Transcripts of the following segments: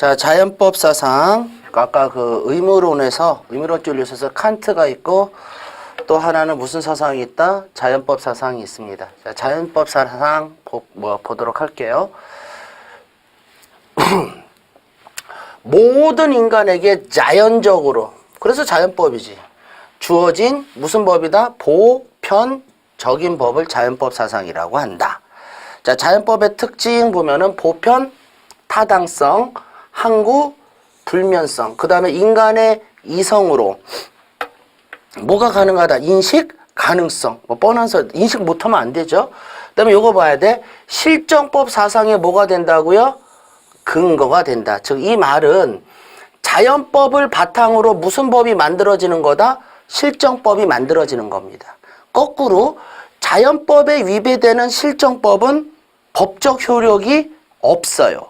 자, 자연법 사상. 아까 그 의무론에서, 의무론 줄리에서 칸트가 있고, 또 하나는 무슨 사상이 있다? 자연법 사상이 있습니다. 자, 자연법 사상 보, 뭐, 보도록 할게요. 모든 인간에게 자연적으로, 그래서 자연법이지. 주어진 무슨 법이다? 보편적인 법을 자연법 사상이라고 한다. 자, 자연법의 특징 보면은 보편, 타당성, 항구, 불면성, 그 다음에 인간의 이성으로 뭐가 가능하다? 인식, 가능성. 뭐 뻔한 서 인식 못하면 안 되죠. 그 다음에 요거 봐야 돼. 실정법 사상에 뭐가 된다고요? 근거가 된다. 즉 이 말은 자연법을 바탕으로 무슨 법이 만들어지는 거다? 실정법이 만들어지는 겁니다. 거꾸로 자연법에 위배되는 실정법은 법적 효력이 없어요.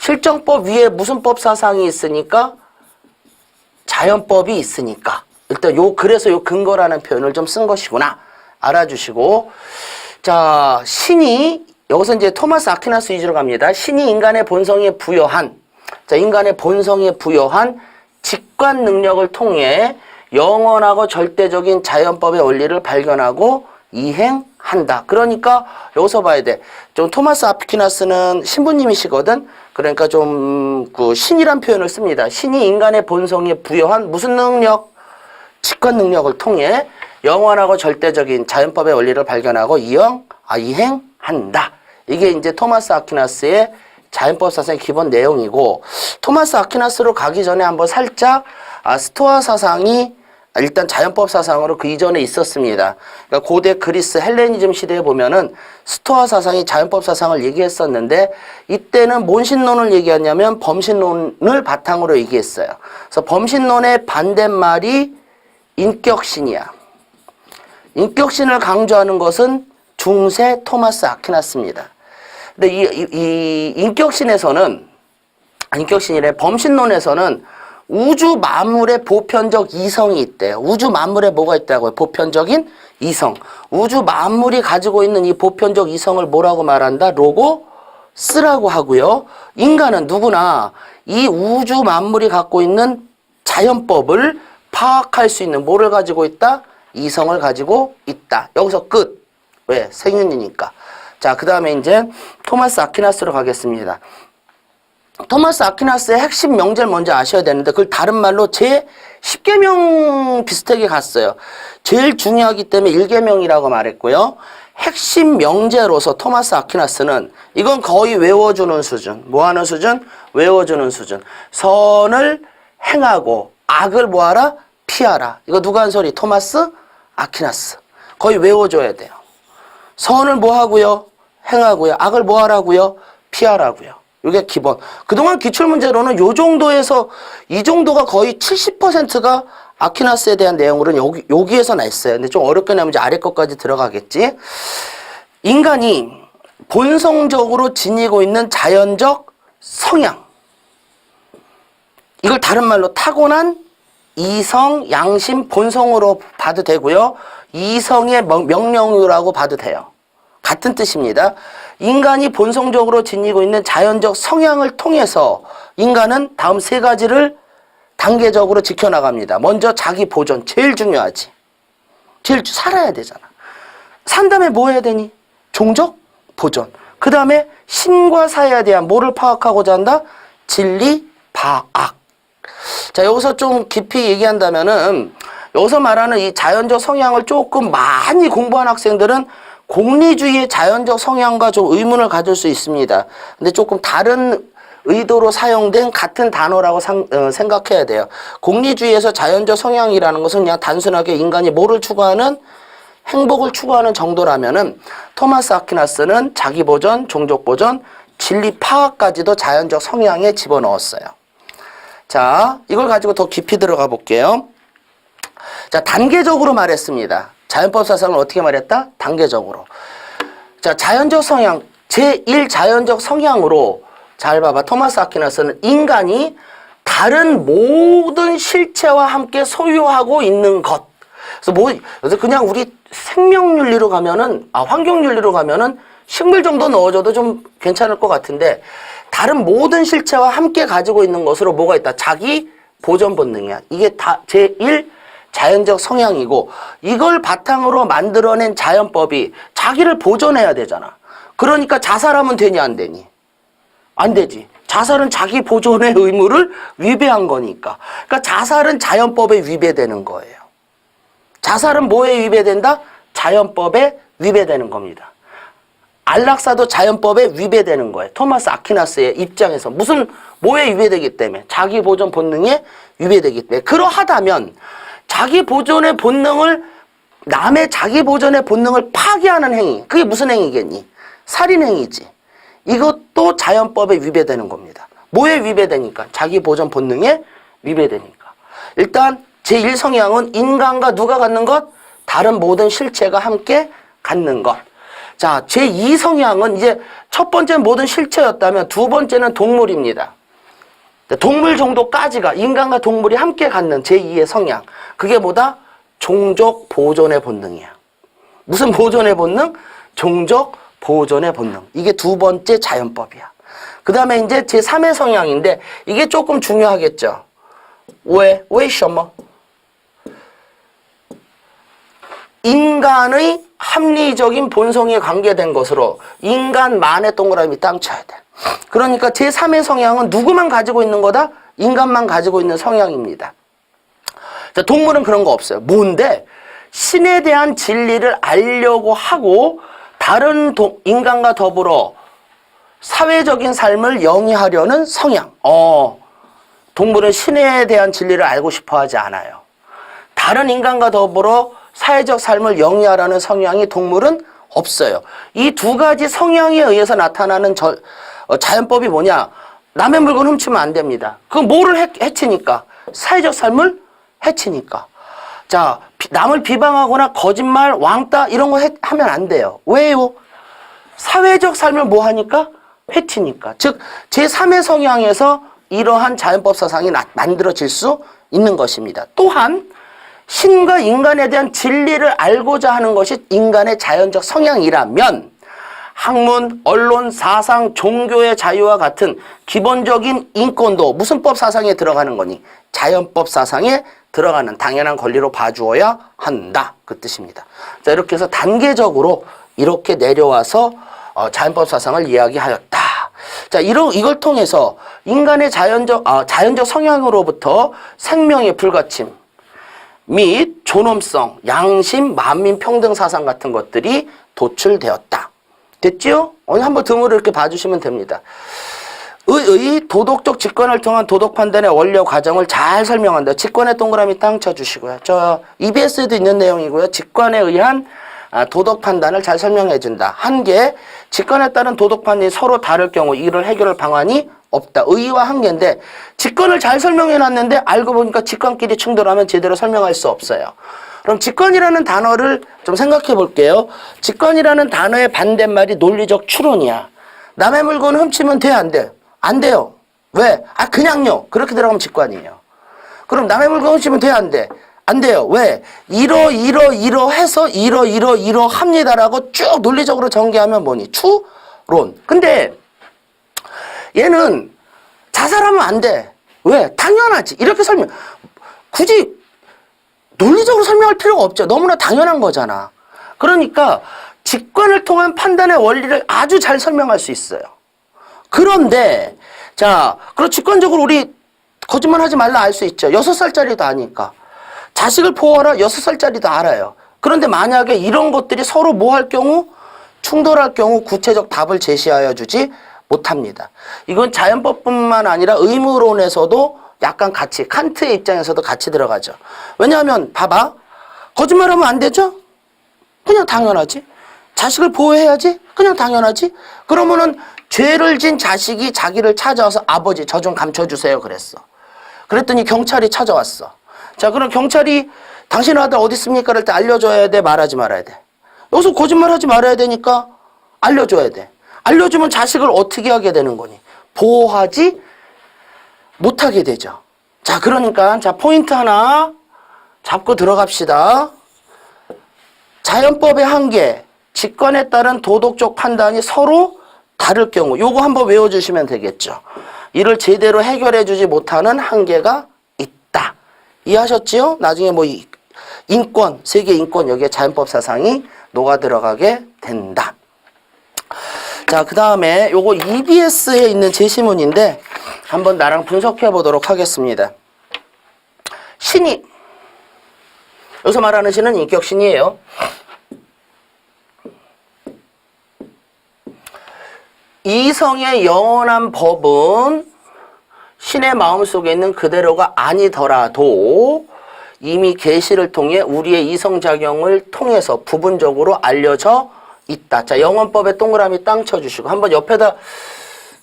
실정법 위에 무슨 법 사상이 있으니까? 자연법이 있으니까. 일단 요 그래서 요 근거라는 표현을 좀 쓴 것이구나. 알아주시고. 자 신이 여기서 이제 토마스 아퀴나스 위주로 갑니다. 신이 인간의 본성에 부여한 자 인간의 본성에 부여한 직관 능력을 통해 영원하고 절대적인 자연법의 원리를 발견하고 이행 한다. 그러니까 여기서 봐야 돼. 좀 토마스 아퀴나스는 신부님이시거든. 그러니까 좀 그 신이란 표현을 씁니다. 신이 인간의 본성에 부여한 무슨 능력? 직관 능력을 통해 영원하고 절대적인 자연법의 원리를 발견하고 이행, 아, 이행한다. 이게 이제 토마스 아퀴나스의 자연법 사상의 기본 내용이고 토마스 아퀴나스로 가기 전에 한번 살짝 아, 스토아 사상이 일단 자연법 사상으로 그 이전에 있었습니다. 그러니까 고대 그리스 헬레니즘 시대에 보면은 스토아 사상이 자연법 사상을 얘기했었는데 이때는 뭔 신론을 얘기하냐면 범신론을 바탕으로 얘기했어요. 그래서 범신론의 반대말이 인격신이야. 인격신을 강조하는 것은 중세 토마스 아퀴나스입니다. 근데 이, 이, 이 인격신에서는 인격신이래 범신론에서는 우주 만물의 보편적 이성이 있대요. 우주 만물에 뭐가 있다고요? 보편적인 이성. 우주 만물이 가지고 있는 이 보편적 이성을 뭐라고 말한다? 로고스라고 하고요. 인간은 누구나 이 우주 만물이 갖고 있는 자연법을 파악할 수 있는 뭐를 가지고 있다? 이성을 가지고 있다. 여기서 끝. 왜? 생윤이니까. 자, 그 다음에 이제 토마스 아퀴나스로 가겠습니다. 토마스 아퀴나스의 핵심 명제를 먼저 아셔야 되는데 그걸 다른 말로 제 10계명 비슷하게 갔어요. 제일 중요하기 때문에 1계명이라고 말했고요. 핵심 명제로서 토마스 아퀴나스는 이건 거의 외워주는 수준. 뭐 하는 수준? 외워주는 수준. 선을 행하고 악을 뭐하라? 피하라. 이거 누가 한 소리? 토마스 아퀴나스. 거의 외워줘야 돼요. 선을 뭐 하고요? 행하고요. 악을 뭐 하라고요? 피하라고요. 이게 기본. 그동안 기출문제로는 요 정도에서 이 정도가 거의 70%가 아퀴나스에 대한 내용으로는 여기, 여기에서 냈어요. 근데 좀 어렵게 나면 이제 아래 것까지 들어가겠지. 인간이 본성적으로 지니고 있는 자연적 성향. 이걸 다른 말로 타고난 이성, 양심, 본성으로 봐도 되고요. 이성의 명- 명령어라고 봐도 돼요. 같은 뜻입니다. 인간이 본성적으로 지니고 있는 자연적 성향을 통해서 인간은 다음 세 가지를 단계적으로 지켜나갑니다. 먼저 자기 보존, 제일 중요하지. 제일 주- 살아야 되잖아. 산 다음에 뭐 해야 되니? 종족 보존. 그 다음에 신과 사에 대한 뭐를 파악하고자 한다? 진리, 파악. 자, 여기서 좀 깊이 얘기한다면은, 여기서 말하는 이 자연적 성향을 조금 많이 공부한 학생들은 공리주의의 자연적 성향과 좀 의문을 가질 수 있습니다. 근데 조금 다른 의도로 사용된 같은 단어라고 상- 어, 생각해야 돼요. 공리주의에서 자연적 성향이라는 것은 그냥 단순하게 인간이 뭐를 추구하는 행복을 추구하는 정도라면은 토마스 아퀴나스는 자기 보존, 종족 보존, 진리 파악까지도 자연적 성향에 집어넣었어요. 자, 이걸 가지고 더 깊이 들어가 볼게요. 자, 단계적으로 말했습니다. 자연법 사상을 어떻게 말했다? 단계적으로. 자, 자연적 성향, 제1 자연적 성향으로 잘 봐봐. 토마스 아퀴나스는 인간이 다른 모든 실체와 함께 소유하고 있는 것. 그래서 뭐, 그래서 그냥 우리 생명윤리로 가면은, 아, 환경윤리로 가면은 식물 정도 넣어줘도 좀 괜찮을 것 같은데 다른 모든 실체와 함께 가지고 있는 것으로 뭐가 있다? 자기 보존 본능이야. 이게 다 제1 자연적 성향이고 이걸 바탕으로 만들어낸 자연법이 자기를 보존해야 되잖아. 그러니까 자살하면 되니 안 되니? 안 되지. 자살은 자기 보존의 의무를 위배한 거니까. 그러니까 자살은 자연법에 위배되는 거예요. 자살은 뭐에 위배된다? 자연법에 위배되는 겁니다. 안락사도 자연법에 위배되는 거예요. 토마스 아퀴나스의 입장에서 무슨 뭐에 위배되기 때문에 자기 보존 본능에 위배되기 때문에 그러하다면 자기 보존의 본능을 남의 자기 보존의 본능을 파괴하는 행위 그게 무슨 행위겠니? 살인 행위지. 이것도 자연법에 위배되는 겁니다. 뭐에 위배되니까? 자기 보존 본능에 위배되니까. 일단 제1성향은 인간과 누가 갖는 것? 다른 모든 실체가 함께 갖는 것. 자, 제2성향은 이제 첫 번째는 모든 실체였다면 두 번째는 동물입니다. 동물 정도까지가 인간과 동물이 함께 갖는 제2의 성향. 그게 뭐다? 종족 보존의 본능이야. 무슨 보존의 본능? 종족 보존의 본능. 이게 두 번째 자연법이야. 그 다음에 이제 제3의 성향인데 이게 조금 중요하겠죠. 왜? 왜 셔머? 인간의 합리적인 본성에 관계된 것으로 인간만의 동그라미 땅 쳐야 돼. 그러니까 제3의 성향은 누구만 가지고 있는 거다? 인간만 가지고 있는 성향입니다. 자, 동물은 그런 거 없어요. 뭔데? 신에 대한 진리를 알려고 하고 다른 동- 인간과 더불어 사회적인 삶을 영위하려는 성향. 어, 동물은 신에 대한 진리를 알고 싶어 하지 않아요. 다른 인간과 더불어 사회적 삶을 영위하라는 성향이 동물은 없어요. 이 두 가지 성향에 의해서 나타나는 저, 어, 자연법이 뭐냐? 남의 물건 훔치면 안 됩니다. 그 뭐를 해, 해치니까? 사회적 삶을 해치니까. 자, 비- 남을 비방하거나 거짓말, 왕따 이런 거 해- 하면 안 돼요. 왜요? 사회적 삶을 뭐 하니까? 해치니까. 즉, 제3의 성향에서 이러한 자연법 사상이 나- 만들어질 수 있는 것입니다. 또한, 신과 인간에 대한 진리를 알고자 하는 것이 인간의 자연적 성향이라면, 학문, 언론, 사상, 종교의 자유와 같은 기본적인 인권도 무슨 법 사상에 들어가는 거니? 자연법 사상에 들어가는 당연한 권리로 봐주어야 한다. 그 뜻입니다. 자, 이렇게 해서 단계적으로 이렇게 내려와서 어, 자연법 사상을 이야기하였다. 자, 이러, 이걸 통해서 인간의 자연적, 아, 자연적 성향으로부터 생명의 불가침, 및 존엄성, 양심, 만민 평등 사상 같은 것들이 도출되었다. 됐지요? 오늘 한번 등으로 이렇게 봐주시면 됩니다. 의의 도덕적 직관을 통한 도덕 판단의 원료 과정을 잘 설명한다. 직관의 동그라미 땅 쳐주시고요. 저 EBS에도 있는 내용이고요. 직관에 의한 아, 도덕 판단을 잘 설명해준다. 한계, 직관에 따른 도덕 판단이 서로 다를 경우 이를 해결할 방안이 없다. 의의와 한계인데 직관을 잘 설명해 놨는데 알고 보니까 직관끼리 충돌하면 제대로 설명할 수 없어요. 그럼 직관이라는 단어를 좀 생각해 볼게요. 직관이라는 단어의 반대말이 논리적 추론이야. 남의 물건 훔치면 돼, 안 돼? 안 돼요. 왜? 아, 그냥요. 그렇게 들어가면 직관이에요. 그럼 남의 물건 훔치면 돼, 안 돼? 안 돼요. 왜? 이러, 이러, 이러 해서 이러, 이러, 이러 합니다라고 쭉 논리적으로 전개하면 뭐니? 추론. 근데 얘는 자살하면 안 돼. 왜? 당연하지. 이렇게 설명. 굳이 논리적으로 설명할 필요가 없죠. 너무나 당연한 거잖아. 그러니까 직관을 통한 판단의 원리를 아주 잘 설명할 수 있어요. 그런데 자, 그럼 직관적으로 우리 거짓말 하지 말라 알 수 있죠. 여섯 살짜리도 아니까. 자식을 보호하라 여섯 살짜리도 알아요. 그런데 만약에 이런 것들이 서로 뭐 할 경우 충돌할 경우 구체적 답을 제시하여 주지 못합니다. 이건 자연법뿐만 아니라 의무론에서도 약간 같이 칸트의 입장에서도 같이 들어가죠. 왜냐하면 봐봐 거짓말하면 안 되죠? 그냥 당연하지. 자식을 보호해야지? 그냥 당연하지. 그러면은 죄를 진 자식이 자기를 찾아와서 아버지 저 좀 감춰주세요 그랬어. 그랬더니 경찰이 찾아왔어. 자 그럼 경찰이 당신 아들 어디 있습니까? 그럴 때 알려줘야 돼 말하지 말아야 돼. 여기서 거짓말하지 말아야 되니까 알려줘야 돼. 알려주면 자식을 어떻게 하게 되는 거니? 보호하지 못하게 되죠. 자 그러니까 자 포인트 하나 잡고 들어갑시다. 자연법의 한계, 직관에 따른 도덕적 판단이 서로 다를 경우 요거 한번 외워주시면 되겠죠. 이를 제대로 해결해주지 못하는 한계가 있다. 이해하셨지요? 나중에 뭐 이- 인권, 세계 인권 여기에 자연법 사상이 녹아 들어가게 된다. 자, 그 다음에 요거 EBS에 있는 제시문인데 한번 나랑 분석해 보도록 하겠습니다. 신이 여기서 말하는 신은 인격신이에요. 이성의 영원한 법은 신의 마음속에 있는 그대로가 아니더라도 이미 계시를 통해 우리의 이성작용을 통해서 부분적으로 알려져 있다. 자, 영원법에 동그라미 땅 쳐주시고 한번 옆에다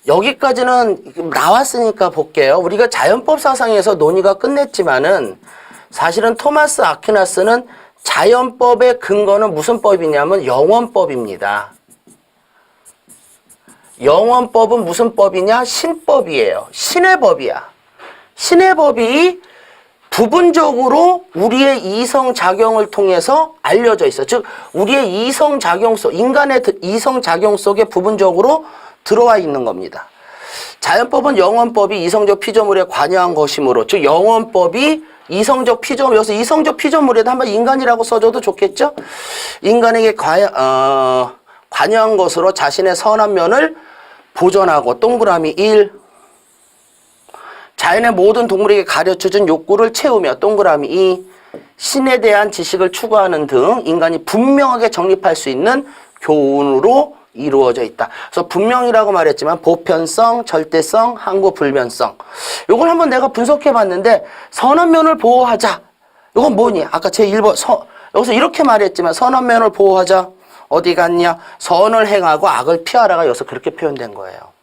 여기까지는 나왔으니까 볼게요. 우리가 자연법 사상에서 논의가 끝냈지만은 사실은 토마스 아퀴나스는 자연법의 근거는 무슨 법이냐면 영원법입니다. 영원법은 무슨 법이냐? 신법이에요. 신의 법이야. 신의 법이 부분적으로 우리의 이성 작용을 통해서 알려져 있어. 즉, 우리의 이성 작용 속, 인간의 드- 이성 작용 속에 부분적으로 들어와 있는 겁니다. 자연법은 영원법이 이성적 피조물에 관여한 것이므로, 즉, 영원법이 이성적 피조물, 여기서 이성적 피조물에도 한번 인간이라고 써줘도 좋겠죠? 인간에게 관여, 어, 관여한 것으로 자신의 선한 면을 보존하고, 동그라미 1, 자연의 모든 동물에게 가르쳐준 욕구를 채우며 동그라미 2 신에 대한 지식을 추구하는 등 인간이 분명하게 정립할 수 있는 교훈으로 이루어져 있다. 그래서 분명이라고 말했지만 보편성, 절대성, 항구 불변성. 요걸 한번 내가 분석해 봤는데 선한 면을 보호하자. 이건 뭐니? 아까 제 1번 서, 여기서 이렇게 말했지만 선한 면을 보호하자. 어디 갔냐? 선을 행하고 악을 피하라가 여기서 그렇게 표현된 거예요.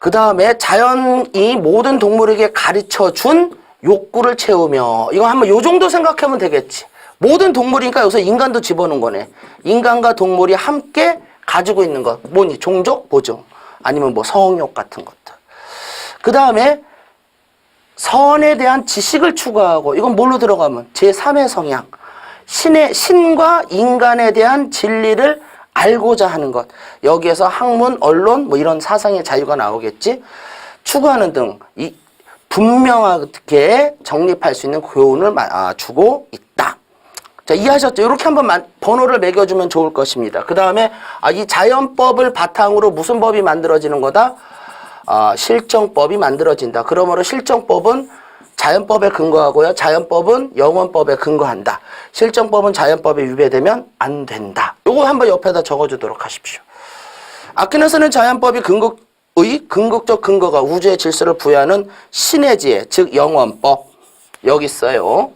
그 다음에 자연이 모든 동물에게 가르쳐 준 욕구를 채우며 이거 한번 요 정도 생각하면 되겠지. 모든 동물이니까 여기서 인간도 집어넣은 거네. 인간과 동물이 함께 가지고 있는 것. 뭐니? 종족? 보종. 아니면 뭐 성욕 같은 것들. 그 다음에 선에 대한 지식을 추구하고 이건 뭘로 들어가면 제3의 성향. 신의 신과 인간에 대한 진리를 알고자 하는 것. 여기에서 학문, 언론 뭐 이런 사상의 자유가 나오겠지. 추구하는 등 이 분명하게 정립할 수 있는 교훈을 마- 아, 주고 있다. 자, 이해하셨죠? 이렇게 한번 만- 번호를 매겨주면 좋을 것입니다. 그 다음에 아, 이 자연법을 바탕으로 무슨 법이 만들어지는 거다? 아, 실정법이 만들어진다. 그러므로 실정법은 자연법에 근거하고요. 자연법은 영원법에 근거한다. 실정법은 자연법에 위배되면 안 된다. 요거 한번 옆에다 적어주도록 하십시오. 아퀴나스는 자연법이 근거의 궁극적 근거가 우주의 질서를 부여하는 신의 지혜, 즉 영원법. 여기 있어요.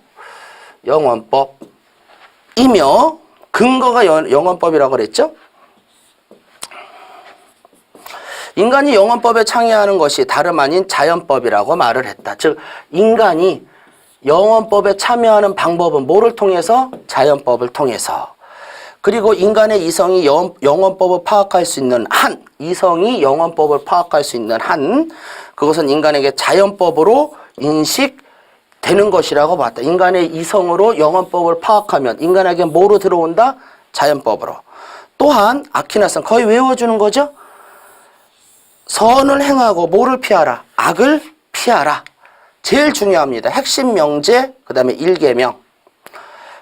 영원법. 이며 근거가 영- 영원법이라고 그랬죠? 인간이 영원법에 창의하는 것이 다름 아닌 자연법이라고 말을 했다. 즉 인간이 영원법에 참여하는 방법은 뭐를 통해서? 자연법을 통해서. 그리고 인간의 이성이 영, 영원법을 파악할 수 있는 한, 이성이 영원법을 파악할 수 있는 한, 그것은 인간에게 자연법으로 인식되는 것이라고 봤다. 인간의 이성으로 영원법을 파악하면 인간에게 뭐로 들어온다? 자연법으로. 또한 아키나스는 거의 외워주는 거죠. 선을 행하고 뭐를 피하라? 악을 피하라. 제일 중요합니다. 핵심 명제, 그 다음에 일계명.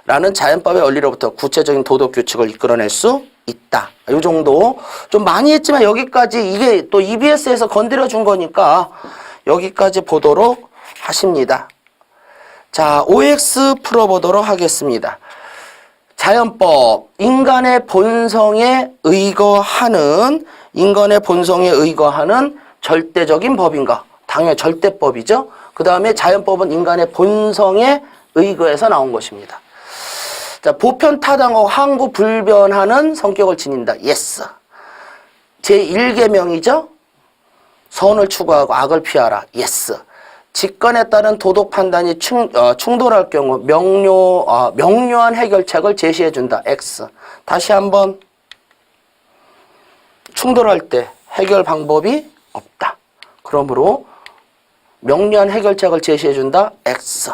라는 자연법의 원리로부터 구체적인 도덕 규칙을 이끌어낼 수 있다. 이 정도 좀 많이 했지만 여기까지 이게 또 EBS에서 건드려 준 거니까 여기까지 보도록 하십니다. 자, OX 풀어보도록 하겠습니다. 자연법, 인간의 본성에 의거하는, 인간의 본성에 의거하는 절대적인 법인가? 당연히 절대법이죠. 그 다음에 자연법은 인간의 본성에 의거해서 나온 것입니다. 자, 보편 타당하고 항구 불변하는 성격을 지닌다. 예스. 제1계명이죠. 선을 추구하고 악을 피하라. 예스. 직관에 따른 도덕 판단이 충, 어, 충돌할 경우 명료, 어, 명료한 해결책을 제시해 준다. X. 다시 한번 충돌 할 때 해결 방법이 없다. 그러므로 명료한 해결책을 제시해 준다. X.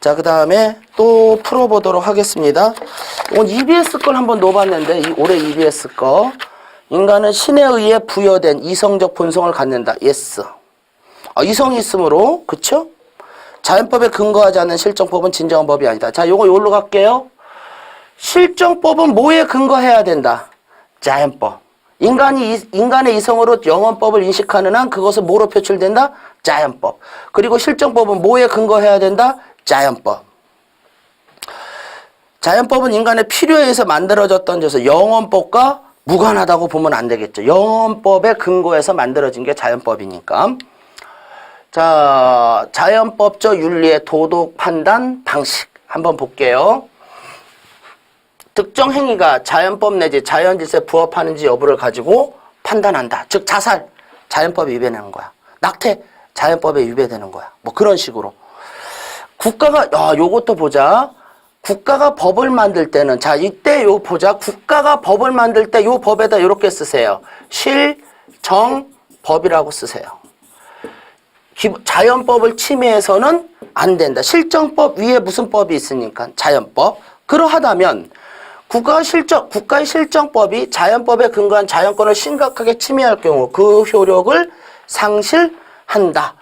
자, 그 다음에 또 풀어보도록 하겠습니다. 오늘 EBS 걸 한번 놓아봤는데, 이 올해 EBS 거. 인간은 신에 의해 부여된 이성적 본성을 갖는다. 예스. 아, 이성이 있으므로, 그쵸? 자연법에 근거하지 않는 실정법은 진정한 법이 아니다. 자, 요거 요로 갈게요. 실정법은 뭐에 근거해야 된다? 자연법. 인간이 이- 인간의 이성으로 영원법을 인식하는 한 그것은 뭐로 표출된다? 자연법. 그리고 실정법은 뭐에 근거해야 된다? 자연법. 자연법은 인간의 필요에 의해서 만들어졌던 데서 영원법과 무관하다고 보면 안 되겠죠. 영원법에 근거해서 만들어진 게 자연법이니까. 자, 자연법적 윤리의 도덕 판단 방식 한번 볼게요. 특정 행위가 자연법 내지 자연질서에 부합하는지 여부를 가지고 판단한다. 즉 자살 자연법에 위배되는 거야. 낙태 자연법에 위배되는 거야. 뭐 그런 식으로. 국가가 야 요것도 보자. 국가가 법을 만들 때는 자 이때 요 보자. 국가가 법을 만들 때 요 법에다 이렇게 쓰세요. 실 정 법이라고 쓰세요. 기- 자연법을 침해해서는 안 된다. 실정법 위에 무슨 법이 있으니까 자연법. 그러하다면 국가 실정 국가의 실정법이 자연법에 근거한 자연권을 심각하게 침해할 경우 그 효력을 상실한다.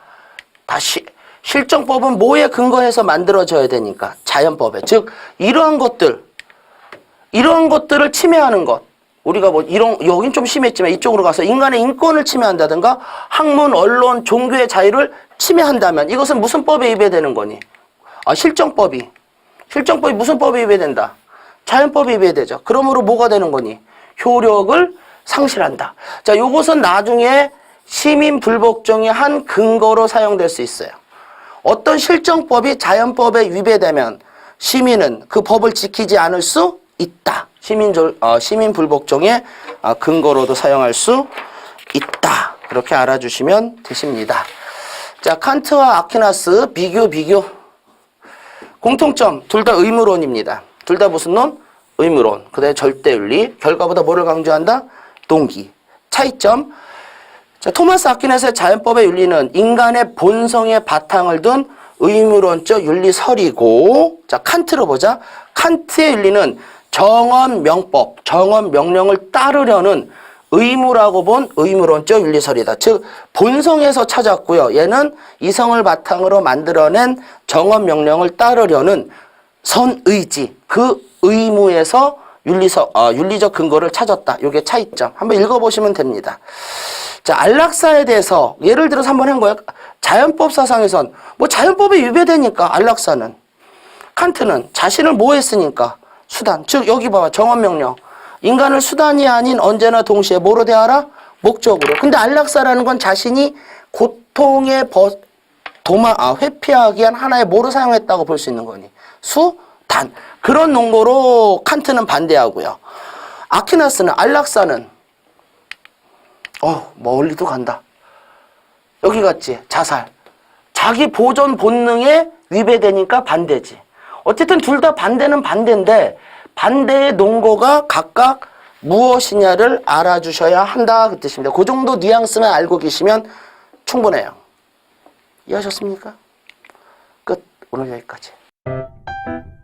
다시 실정법은 뭐에 근거해서 만들어져야 되니까? 자연법에. 즉 이러한 것들 이러한 것들을 침해하는 것. 우리가 뭐 이런 여긴 좀 심했지만 이쪽으로 가서 인간의 인권을 침해한다든가 학문 언론 종교의 자유를 침해한다면 이것은 무슨 법에 위배되는 거니? 아 실정법이. 실정법이 무슨 법에 위배된다 자연법에 위배되죠 그러므로 뭐가 되는 거니 효력을 상실한다 자 요것은 나중에 시민 불복종의 한 근거로 사용될 수 있어요 어떤 실정법이 자연법에 위배되면 시민은 그 법을 지키지 않을 수 있다. 시민 어, 시민 불복종의 어, 근거로도 사용할 수 있다. 그렇게 알아주시면 되십니다. 자, 칸트와 아퀴나스 비교 비교. 공통점 둘 다 의무론입니다. 둘 다 무슨 론? 의무론. 그다음에 절대윤리. 결과보다 뭐를 강조한다? 동기. 차이점. 자, 토마스 아퀴나스의 자연법의 윤리는 인간의 본성의 바탕을 둔 의무론적 윤리설이고, 자, 칸트로 보자. 칸트의 윤리는 정언 명법, 정언 명령을 따르려는 의무라고 본 의무론적 윤리설이다. 즉, 본성에서 찾았고요. 얘는 이성을 바탕으로 만들어낸 정언 명령을 따르려는 선의지, 그 의무에서 윤리서, 어, 윤리적 근거를 찾았다. 요게 차이점. 한번 읽어보시면 됩니다. 자, 안락사에 대해서 예를 들어서 한번 한 거예요. 자연법 사상에선 뭐 자연법에 위배되니까 안락사는 칸트는 자신을 뭐 했으니까 수단. 즉 여기 봐봐. 정언 명령. 인간을 수단이 아닌 언제나 동시에 뭐로 대하라? 목적으로. 근데 안락사라는 건 자신이 고통에 버, 도마, 아, 회피하기 위한 하나의 뭐로 사용했다고 볼 수 있는 거니? 수 단. 그런 논거로 칸트는 반대하고요. 아퀴나스는 안락사는 어, 멀리도 간다. 여기 갔지. 자살. 자기 보존 본능에 위배되니까 반대지. 어쨌든 둘 다 반대는 반대인데 반대의 논거가 각각 무엇이냐를 알아주셔야 한다 그 뜻입니다. 그 정도 뉘앙스만 알고 계시면 충분해요. 이해하셨습니까? 끝. 오늘 여기까지. Música